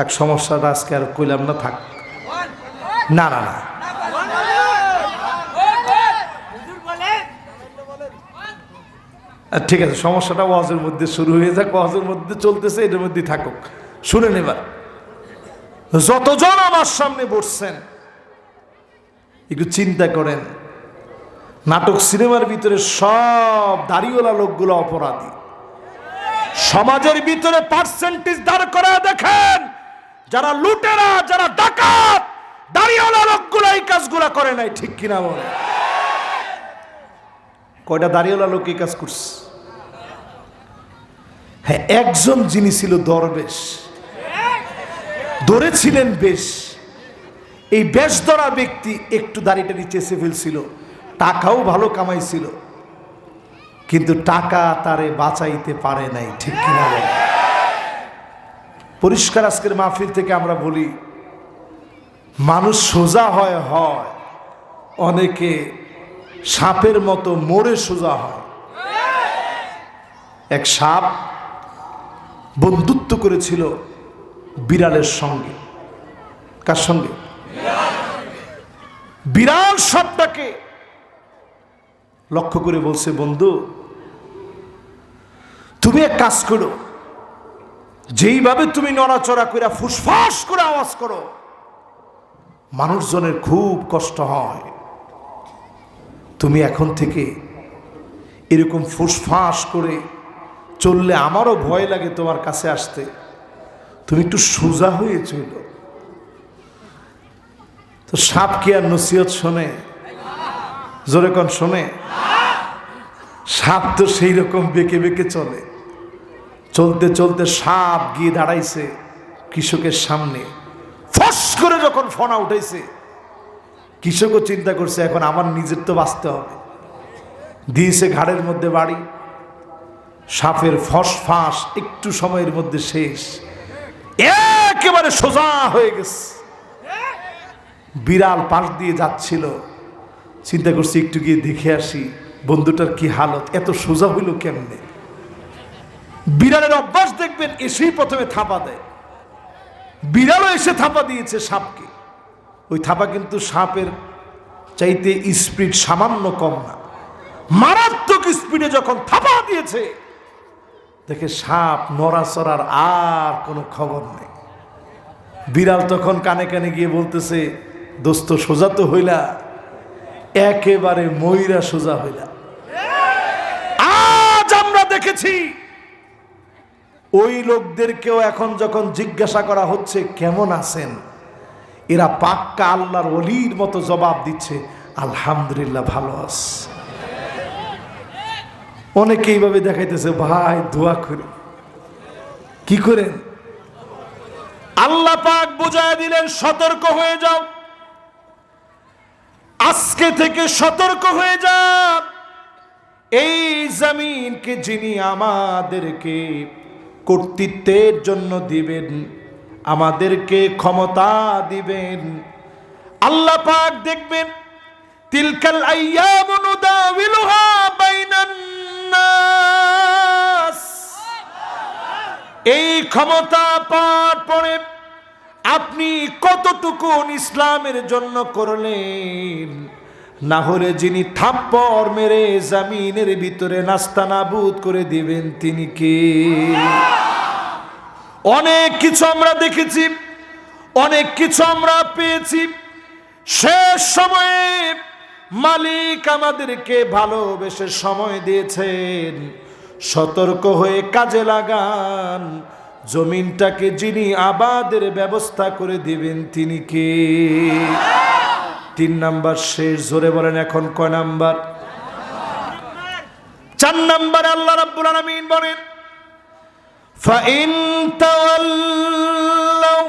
থাক, সমস্যাটা আজকে আর কইলাম না, থাক। না না না। ঠিক আছে, সমস্যাটা ওয়াজের মধ্যে শুরু হয়ে যাক, ওয়াজের মধ্যে চলতেছে এটার মধ্যে থাকুক। শুনেন এবার যতজন আমার সামনে বসছেন, একটু চিন্তা করেন। নাটক সিনেমার ভিতরে সব দাড়িওয়ালা লোকগুলো অপরাধী। সমাজের ভিতরে পার্সেন্টেজ দাঁড় করা দেখেন। যারা লুটেরা, যারা ডাকাত দাড়িওয়ালা লোকগুলো, এই কাজগুলো করে নাই, ঠিক কিনা বলে কয়টা দাড়িওয়ালা লোক এই কাজ করছে হ্যাঁ একজন যিনি ছিল দরবেশ, ধরেছিলেন বেশ, এই বেশ ধরা ব্যক্তি একটু দাড়িটা চেষে ফেলছিল, টাকাও ভালো কামাইছিল, কিন্তু টাকা তারে বাঁচাইতে পারে নাই, ঠিক কিনা বলে? পরিষ্কার আজকের মাহফিল থেকে আমরা বলি, মানুষ সোজা হয় হয়। অনেকে সাপের মতো মোড়ে সোজা হয়। এক সাপ বন্ধুত্ব করেছিল বিড়ালের সঙ্গে। কার সঙ্গে? বিড়াল সাপটাকে। লক্ষ্য করে বলছে, বন্ধু, তুমি এক কাজ করো যেইভাবে তুমি নড়াচড়া করে ফুসফাস করে আওয়াজ করো, মানুষজনের খুব কষ্ট হয়। তুমি এখন থেকে এরকম ফুসফাস করে চললে আমারও ভয় লাগে তোমার কাছে আসতে। তুমি একটু সোজা হয়ে চলো। তো সাপ কি আর নসিহত শোনে, জোরে কন শোনে, সাপ তো সেই রকম বেঁকে বেঁকে চলে। চলতে চলতে সাপ গিয়ে দাঁড়াইছে কৃষকের সামনে। ফস করে যখন ফনা উঠেছে কৃষকও চিন্তা করছে, এখন আমার নিজের তো বাঁচতে হবে। দিয়েছে ঘাড়ের মধ্যে বাড়ি, সাপের ফস ফাঁস একটু সময়ের মধ্যে শেষ। একেবারে সোজা হয়ে গেছে। বিড়াল পাশ দিয়ে যাচ্ছিল। চিন্তা করছি, একটু গিয়ে দেখে আসি, বন্ধুটার কি হালত, এত সোজা হইল কেমনে? বিড়ালের অভ্যাস দেখবেন, এসেই প্রথমে থাপা দেয়। বিড়ালও এসে থাপা দিয়েছে সাপকে। ওই থাপা কিন্তু সাপের চাইতে স্পিড সামান্য কম না। মারাত্মক স্পিডে যখন থাপা দিয়েছে, দেখে সাপ নড়াচড়ার আর কোনো খবর নেই। বিড়াল তখন কানে কানে গিয়ে বলতেছে, দোস্ত, সোজা তো হইলা। একেবারে ময়রা সোজা হইলা। আজ আমরা দেখেছি ওই লোকদেরকেও এখন যখন জিজ্ঞাসা করা হচ্ছে, কেমন আছেন? এরা পাক্কা আল্লাহর অলির মতো জবাব দিচ্ছে, আলহামদুলিল্লাহ ভালো আছে। অনেকে এইভাবে দেখাইতেছে, ভাই, দোয়া করে। কি করেন? আল্লাহ পাক বুঝায় দিলেন, সতর্ক হয়ে যাও। আজকে থেকে সতর্ক হয়ে যাও এই জমিনকে যিনি আমাদেরকে কর্তৃত্বের জন্য দিবেন, আমাদেরকে ক্ষমতা দিবেন। আল্লাহ পাক দেখবেন, তিলকাল এই ক্ষমতা পাওয়ার পরে আপনি কতটুকু ইসলামের জন্য করলেন? না হলে যিনি থাপ্পর মেরে জামিনের ভিতরে নাস্তা নাবুদ করে দিবেন, তিনি কে? অনেক কিছু আমরা দেখেছি, অনেক কিছু আমরা পেয়েছি। শেষ সময়ে মালিক আমাদেরকে ভালোবেসে সময় দিয়েছেন। সতর্ক হয়ে কাজে লাগান। জমিনটাকে যিনি আবাদের ব্যবস্থা করে দিবেন, তিনি কে? তিন নাম্বার শেষ, জোরে বলেন এখন কয় নাম্বার? চার নাম্বার আল্লাহ রাব্বুল আলামিন বলেন فإن تولوا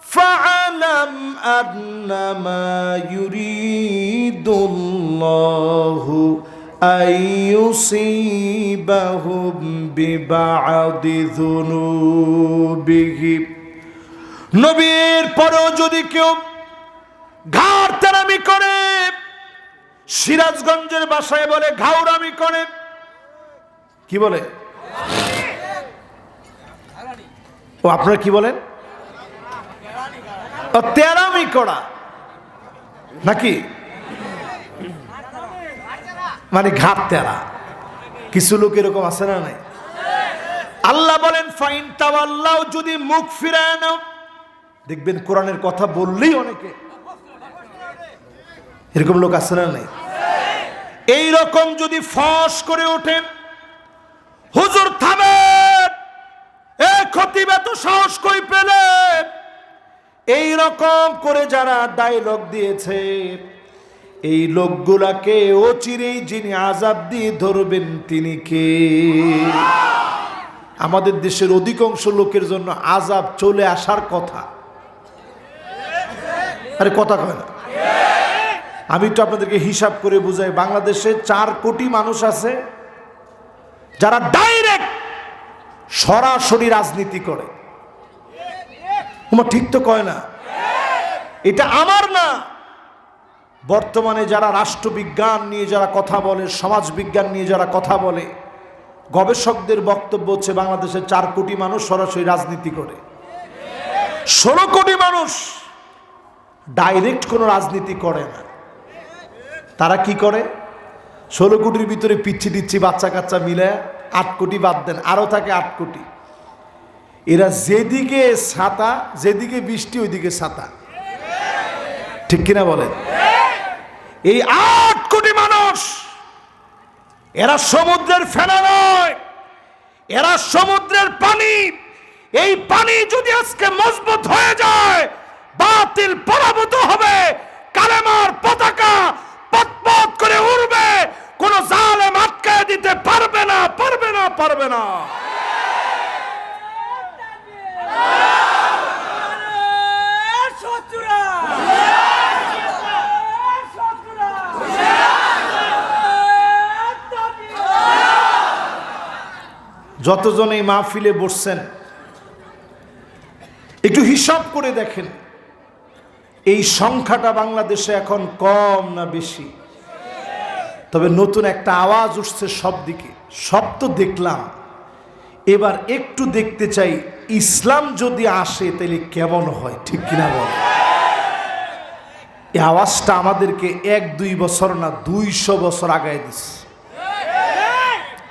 فاعلم أنما يريد الله أن يصيبهم ببعض ذنوبهم নবীর পরেও যদি কেউ ঘাড় তেরামি করে সিরাজগঞ্জের বাসায় বলে ঘাউরামি করে কি বলে ও, আপনারা কি বলেন? তেরামি করা। নাকি? মানে ঘাট তেরা। কিছু লোক এরকম আছে না নাই? আল্লাহ বলেন, ফাইন তাওয়াল্লাহ যদি মুখ ফিরায় নাও। দেখবেন কোরআনের কথা বললেই অনেকে। এরকম লোক আছে না নাই? এই রকম যদি ফস করে ওঠেন, হুজুর থামেন এ খতিব এত সাহস কই পেলেন এই রকম করে যারা ডায়লগ দিয়েছে, এই লোকগুলাকে অচিরেই যিনি আজাব দিয়ে ধরবেন তিনি কে? আমাদের দেশের অধিকাংশ লোকের জন্য আজাব চলে আসার কথা। আরে, কথা কয় না। আমি তো আপনাদেরকে হিসাব করে বুঝাই, বাংলাদেশে চার কোটি মানুষ আছে, যারা ডাইরেক্ট সরাসরি রাজনীতি করে। তোমার ঠিক তো কয় না? এটা আমার না। বর্তমানে যারা রাষ্ট্রবিজ্ঞান নিয়ে যারা কথা বলে, সমাজবিজ্ঞান নিয়ে যারা কথা বলে, গবেষকদের বক্তব্য হচ্ছে বাংলাদেশের চার কোটি মানুষ সরাসরি রাজনীতি করে। ষোলো কোটি মানুষ ডাইরেক্ট কোনো রাজনীতি করে না। তারা কি করে? ষোলো কোটির ভিতরে পিচ্ছি দিচ্ছি বাচ্চা কাচ্চা মিলে আট কোটি বাদ দেন, আরও থাকে আট কোটি। এরা যেদিকে ছাতা, যেদিকে বৃষ্টি, ওইদিকে ছাতা। ঠিক কিনা বলেন? এই আট কোটি মানুষ, এরা সমুদ্রের ফেনা নয়, এরা সমুদ্রের পানি। এই পানি যদি আজকে মজবুত হয়ে যায়, বাতিল পরাভূত হবে, কালেমার পতাকা পথ করে উড়বে, কোন জালে আটকায় দিতে পারবে না, পারবে না পারবে না। যতজন এই মাহফিলে বসছেন, একটু হিসাব করে দেখেন, এই সংখ্যাটা বাংলাদেশে এখন কম না বেশি? তবে নতুন একটা আওয়াজ উঠছে সব দিকে সব তো দেখলাম। এবার একটু দেখতে চাই, ইসলাম যদি আসে তাহলে কেমন হয়, ঠিক কিনা বল? এই আওয়াজটা আমাদেরকে এক, দুই বছর না, দুইশো বছর আগায় দিচ্ছে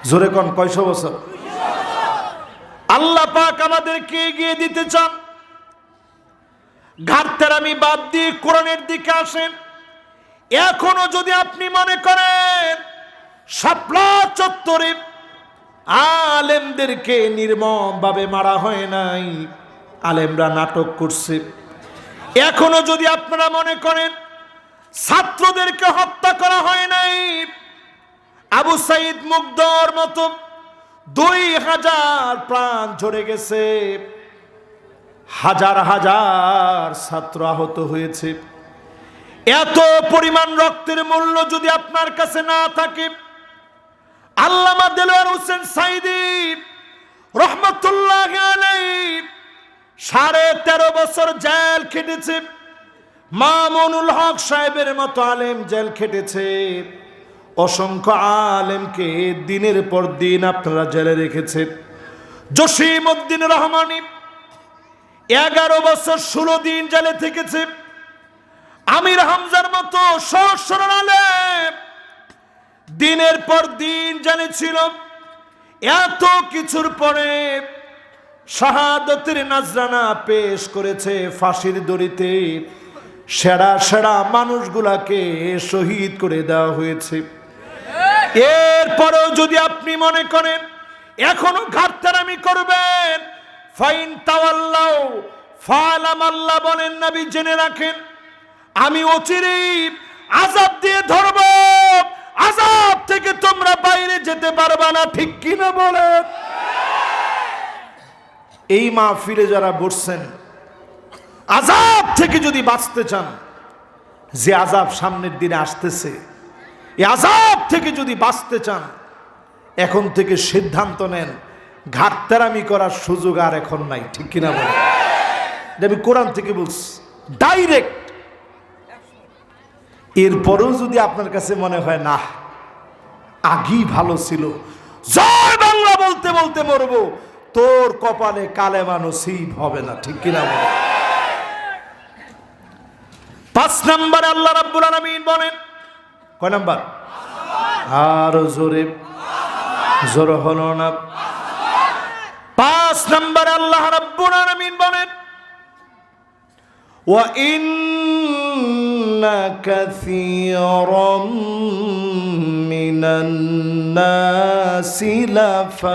জোরে কন, কয়শো বছর? আল্লাহ পাক আমাদেরকে এগিয়ে দিতে চান। ঘাটতেরামি বাদ দিয়ে কোরআনের দিকে আসেন। এখনও যদি আপনি মনে করেন শাপলা চত্বরে আলেমদেরকে নির্মম ভাবে মারা হয় নাই। আলেমরা নাটক করছে। এখনও যদি আপনারা মনে করেন, ছাত্রদেরকে হত্যা করা হয় নাই, আবু সাইদ মুগ্ধর মতো দুই হাজার প্রাণ ঝরে গেছে। হাজার হাজার ছাত্র আহত হয়েছে। এত পরিমাণ রক্তের মূল্য যদি আপনার কাছে না থাকে আল্লামা দেলোয়ার হোসেন সাইদি রহমতুল্লাহ সাড়ে তেরো বছর জেল খেটেছে। মামুনুল হক সাহেবের মতো আলেম জেল খেটেছে। অসংখ্য আলেমকে দিনের পর দিন আপনারা জেলে রেখেছেন জসিম উদ্দিন রহমানি এগারো বছর ষোলো দিন জেলে থেকেছে। আমির হামজার মতো সহস্র আলেম দিনের পর দিন জেলে ছিল এত কিছুর পরে শাহাদতের নাজরানা পেশ করেছে ফাঁসির দড়িতে। সেরা সেরা মানুষগুলাকে শহীদ করে দেওয়া হয়েছে। এরপরেও যদি আপনি মনে করেন, এখনও ঘাটতারামি করবেন, ফাইন তাওয়াল্লাহ ফালাম আল্লাহ বলেন, নবী জেনে রাখেন, আমি অচিরেই আজাব দিয়ে ধরব। আজাব থেকে তোমরা বাইরে যেতে পারবা না, ঠিক কিনা বলেন? এই মাহফিলে যারা বসছেন, আজাব থেকে যদি বাঁচতে চান, যে আজাব সামনের দিনে আসতেছে এই আজাব থেকে যদি বাঁচতে চান, এখন থেকে সিদ্ধান্ত নেন, ঘাটতারামি করার সুযোগ আর এখন নাই, ঠিক কিনা বলে আমি কোরআন থেকে বলছি ডাইরেক্ট এরপরেও যদি আপনার কাছে মনে হয় না আগেই ভালো ছিল। জয় বাংলা বলতে বলতে মরবো। তোর কপালে কালেমা নসিব হবে না। ঠিক কিনা পাঁচ নাম্বার আল্লাহ রাব্বুল আলামিন বলেন, কয় নাম্বার? আর জোরে। জোর হলো না। পাঁচ নাম্বার আল্লাহ রাব্বুল আলামিন বলেন وإن كثيرا من الناس لفاسقون